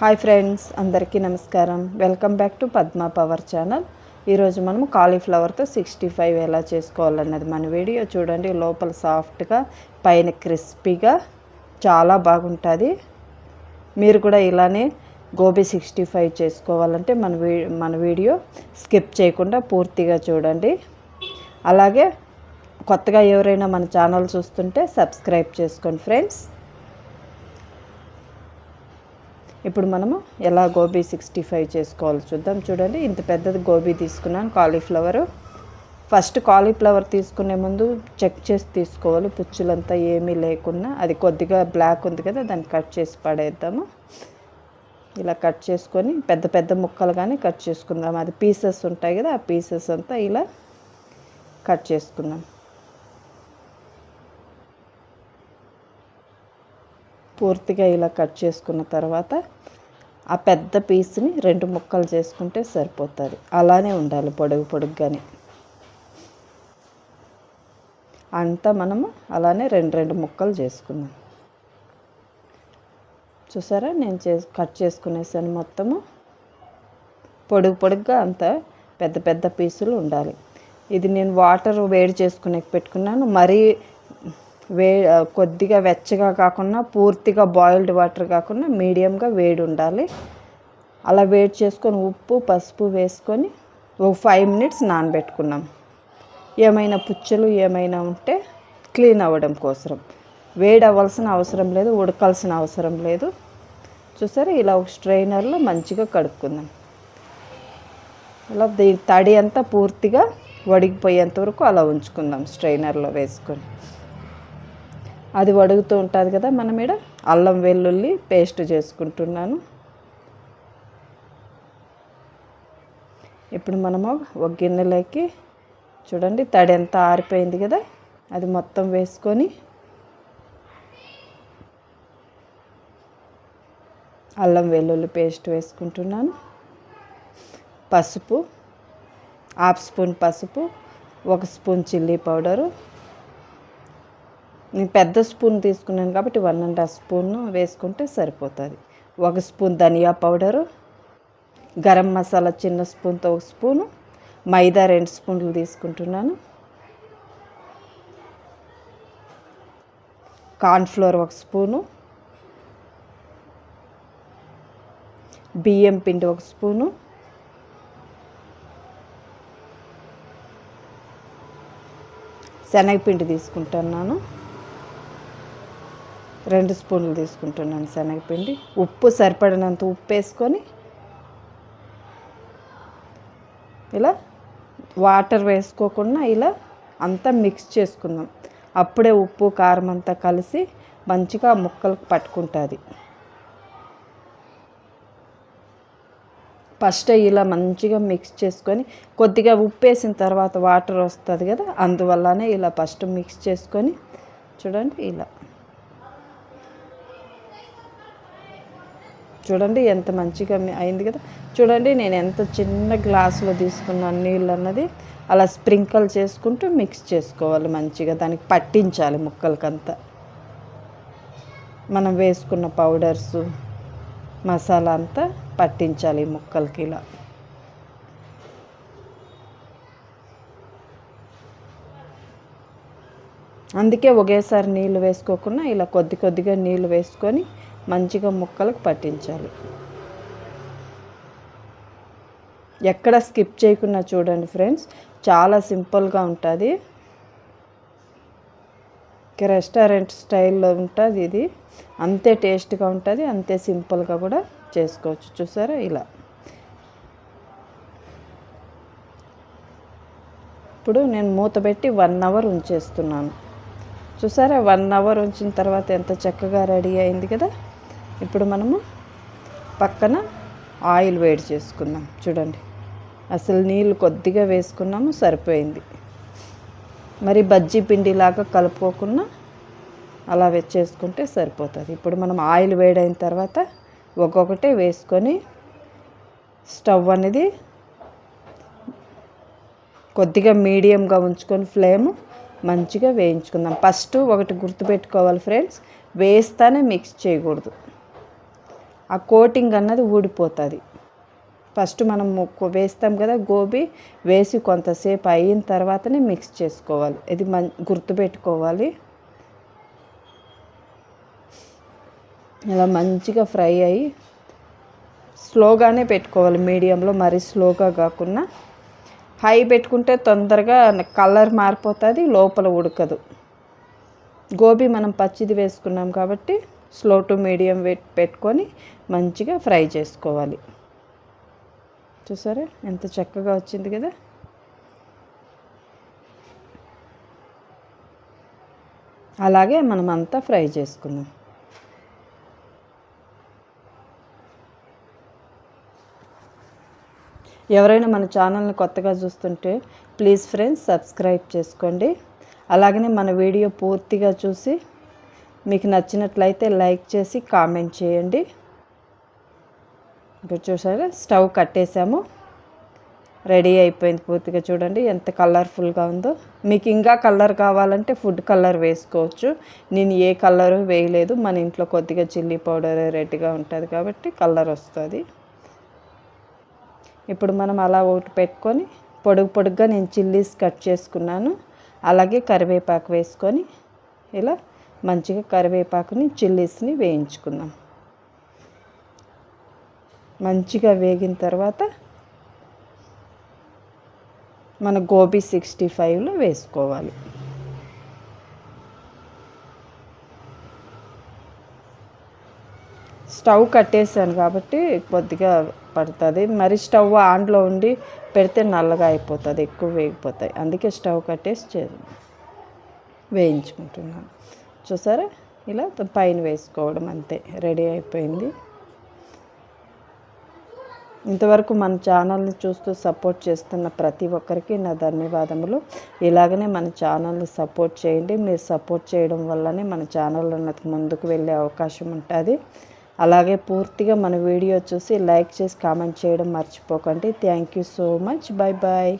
Hi friends అందరికీ నమస్కారం. Welcome back to Padma power channel. ఈరోజు మనము కాలీఫ్లవర్తో సిక్స్టీ ఫైవ్ ఎలా చేసుకోవాలన్నది మన వీడియో చూడండి. లోపల సాఫ్ట్గా పైన క్రిస్పీగా చాలా బాగుంటుంది. మీరు కూడా ఇలానే గోబీ సిక్స్టీ ఫైవ్ చేసుకోవాలంటే మన వీ మన వీడియో స్కిప్ చేయకుండా పూర్తిగా చూడండి. అలాగే కొత్తగా ఎవరైనా మన ఛానల్ చూస్తుంటే సబ్స్క్రైబ్ చేసుకోండి ఫ్రెండ్స్. ఇప్పుడు మనము ఎలా గోబీ సిక్స్టీ ఫైవ్ చేసుకోవాలో చూద్దాం. చూడండి ఇంత పెద్దది గోబీ తీసుకున్నాను కాలీఫ్లవర్. ఫస్ట్ కాలీఫ్లవర్ తీసుకునే ముందు చెక్ చేసి తీసుకోవాలి. పుచ్చులంతా ఏమీ లేకుండా అది కొద్దిగా బ్లాక్ ఉంది కదా దాన్ని కట్ చేసి పడేద్దాము. ఇలా కట్ చేసుకొని పెద్ద పెద్ద ముక్కలు కానీ కట్ చేసుకుందాం. అది పీసెస్ ఉంటాయి కదా ఆ పీసెస్ అంతా ఇలా కట్ చేసుకుందాం. పూర్తిగా ఇలా కట్ చేసుకున్న తర్వాత ఆ పెద్ద పీస్ని రెండు ముక్కలు చేసుకుంటే సరిపోతుంది. అలానే ఉండాలి పొడుగు పొడుగ్గానే. అంతా మనము అలానే రెండు రెండు ముక్కలు చేసుకున్నాం చూసారా? నేను చే కట్ చేసుకునేసాను మొత్తము. పొడుగు పొడుగ్గా అంత పెద్ద పెద్ద పీసులు ఉండాలి. ఇది నేను వాటర్ వేడి చేసుకునే పెట్టుకున్నాను. మరీ వే కొద్దిగా వెచ్చగా కాకుండా పూర్తిగా బాయిల్డ్ వాటర్ కాకుండా మీడియంగా వేడి ఉండాలి అలా వేడి చేసుకొని ఉప్పు పసుపు వేసుకొని ఒక ఫైవ్ మినిట్స్ నానబెట్టుకున్నాం. ఏమైనా పుచ్చలు ఏమైనా ఉంటే క్లీన్ అవ్వడం కోసం. వేడి అవ్వాల్సిన అవసరం లేదు ఉడకాల్సిన అవసరం లేదు. చూసారా? ఇలా ఒక స్ట్రైనర్లో మంచిగా కడుక్కుందాం. అలా తడి అంతా పూర్తిగా వడిగిపోయేంత వరకు అలా ఉంచుకుందాం స్ట్రైనర్లో వేసుకొని. అది వడుగుతూ ఉంటుంది కదా మనం ఇక్కడ అల్లం వెల్లుల్లి పేస్ట్ చేసుకుంటున్నాను. ఇప్పుడు మనము ఒక గిన్నెలోకి చూడండి తడి ఎంత ఆరిపోయింది కదా. అది మొత్తం వేసుకొని అల్లం వెల్లుల్లి పేస్ట్ వేసుకుంటున్నాను. పసుపు హాఫ్ స్పూన్ పసుపు ఒక స్పూన్ చిల్లీ పౌడరు నేను పెద్ద స్పూన్ తీసుకున్నాను కాబట్టి వన్ అండ్ హాఫ్ స్పూన్ వేసుకుంటే సరిపోతుంది. ఒక స్పూన్ ధనియా పౌడరు గరం మసాలా చిన్న స్పూన్తో ఒక స్పూను మైదా రెండు స్పూన్లు తీసుకుంటున్నాను. కార్న్ఫ్లోర్ ఒక స్పూను బియ్యం పిండి ఒక స్పూను శనగపిండి తీసుకుంటున్నాను. రెండు స్పూన్లు తీసుకుంటున్నాను శనగపిండి. ఉప్పు సరిపడినంత ఉప్పు వేసుకొని ఇలా వాటర్ వేసుకోకుండా ఇలా అంతా మిక్స్ చేసుకుందాం. అప్పుడే ఉప్పు కారం అంతా కలిసి మంచిగా ముక్కలకు పట్టుకుంటుంది. ఫస్ట్ ఇలా మంచిగా మిక్స్ చేసుకొని కొద్దిగా ఉప్పు వేసిన తర్వాత వాటర్ వస్తుంది కదా అందువల్లనే ఇలా ఫస్ట్ మిక్స్ చేసుకొని చూడండి ఇలా. చూడండి ఎంత మంచిగా అయింది కదా. చూడండి నేను ఎంత చిన్న గ్లాసులో తీసుకున్నాను నీళ్ళు అన్నది అలా స్ప్రింకల్ చేసుకుంటూ మిక్స్ చేసుకోవాలి మంచిగా. దానికి పట్టించాలి ముక్కలకంతా. మనం వేసుకున్న పౌడర్స్ మసాలా అంతా పట్టించాలి ముక్కలకి ఇలా. అందుకే ఒకేసారి నీళ్ళు వేసుకోకుండా ఇలా కొద్ది కొద్దిగా నీళ్ళు వేసుకొని మంచిగా ముక్కలకు పట్టించాలి. ఎక్కడ స్కిప్ చేయకుండా చూడండి ఫ్రెండ్స్. చాలా సింపుల్గా ఉంటుంది. రెస్టారెంట్ స్టైల్లో ఉంటుంది ఇది. అంతే టేస్ట్గా ఉంటుంది అంతే సింపుల్గా కూడా చేసుకోవచ్చు. చూసారా ఇలా. ఇప్పుడు నేను మూత పెట్టి వన్ అవర్ ఉంచేస్తున్నాను. చూసారా? వన్ అవర్ ఉంచిన తర్వాత ఎంత చక్కగా రెడీ అయింది కదా? ఇప్పుడు మనము పక్కన ఆయిల్ వేడి చేసుకుందాం. చూడండి. అసలు నీళ్ళు కొద్దిగా వేసుకున్నాము సరిపోయింది. మరి బజ్జీ పిండిలాగా కలుపుకోకుండా అలా చేసుకుంటే సరిపోతుంది. ఇప్పుడు మనం ఆయిల్ వేడైన తర్వాత ఒక్కొక్కటే వేసుకొని స్టవ్ అనేది కొద్దిగా మీడియంగా ఉంచుకొని ఫ్లేమ్ మంచిగా వేయించుకుందాం. ఫస్ట్ ఒకటి గుర్తుపెట్టుకోవాలి ఫ్రెండ్స్ వేస్తానే మిక్స్ చేయకూడదు. ఆ కోటింగ్ అన్నది ఊడిపోతుంది. ఫస్ట్ మనం వేస్తాం కదా గోబీ వేసి కొంతసేపు అయిన తర్వాతనే మిక్స్ చేసుకోవాలి. ఇది మం గుర్తుపెట్టుకోవాలి. ఇలా మంచిగా ఫ్రై అయ్యి స్లోగానే పెట్టుకోవాలి. మీడియంలో మరీ స్లోగా కాకుండా హై పెట్టుకుంటే తొందరగా కలర్ మారిపోతుంది లోపల ఉడకదు. గోబీ మనం పచ్చిది వేసుకున్నాం కాబట్టి స్లో టు మీడియం పెట్టుకొని మంచిగా ఫ్రై చేసుకోవాలి. చూసారా? ఎంత చక్కగా వచ్చింది కదా? అలాగే మనం అంతా ఫ్రై చేసుకుందాం. ఎవరైనా మన ఛానల్ని కొత్తగా చూస్తుంటే ప్లీజ్ ఫ్రెండ్స్ సబ్స్క్రైబ్ చేసుకోండి. అలాగనే మన వీడియో పూర్తిగా చూసి మీకు నచ్చినట్లయితే లైక్ చేసి కామెంట్ చేయండి. ఇప్పుడు చూసారా? స్టవ్ కట్టేసాము. రెడీ అయిపోయింది పూర్తిగా చూడండి. ఎంత కలర్ఫుల్గా ఉందో. మీకు ఇంకా కలర్ కావాలంటే ఫుడ్ కలర్ వేసుకోవచ్చు. నేను ఏ కలరు వేయలేదు. మన ఇంట్లో కొద్దిగా చిల్లీ పౌడర్ రెడ్గా ఉంటుంది కాబట్టి కలర్ వస్తుంది. ఇప్పుడు మనం అలా ఒకటి పెట్టుకొని పొడుగు పొడుగ్గా నేను చిల్లీస్ కట్ చేసుకున్నాను. అలాగే కరివేపాకు వేసుకొని ఇలా మంచిగా కరివేపాకుని చిల్లీస్ని వేయించుకుందాం. మంచిగా వేగిన తర్వాత మన గోబీ సిక్స్టీ ఫైవ్లో వేసుకోవాలి. స్టవ్ కట్టేసాను కాబట్టి కొద్దిగా పడుతుంది. మరి స్టవ్ ఆన్లో ఉండి పెడితే నల్లగా అయిపోతుంది ఎక్కువ వేగిపోతాయి. అందుకే స్టవ్ కట్టేసి చే వేయించుకుంటున్నాను. చూసారా? ఇలా పైన వేసుకోవడం అంతే రెడీ అయిపోయింది. ఇంతవరకు మన ఛానల్ని చూస్తూ సపోర్ట్ చేస్తున్న ప్రతి ఒక్కరికి నా ధన్యవాదములు. ఇలాగనే మన ఛానల్ని సపోర్ట్ చేయండి. మీరు సపోర్ట్ చేయడం వల్లనే మన ఛానల్ ముందుకు వెళ్ళే అవకాశం ఉంటుంది. అలాగే పూర్తిగా మన వీడియో చూసి లైక్ చేసి కామెంట్ చేయడం మర్చిపోకండి. Thank you so much. Bye bye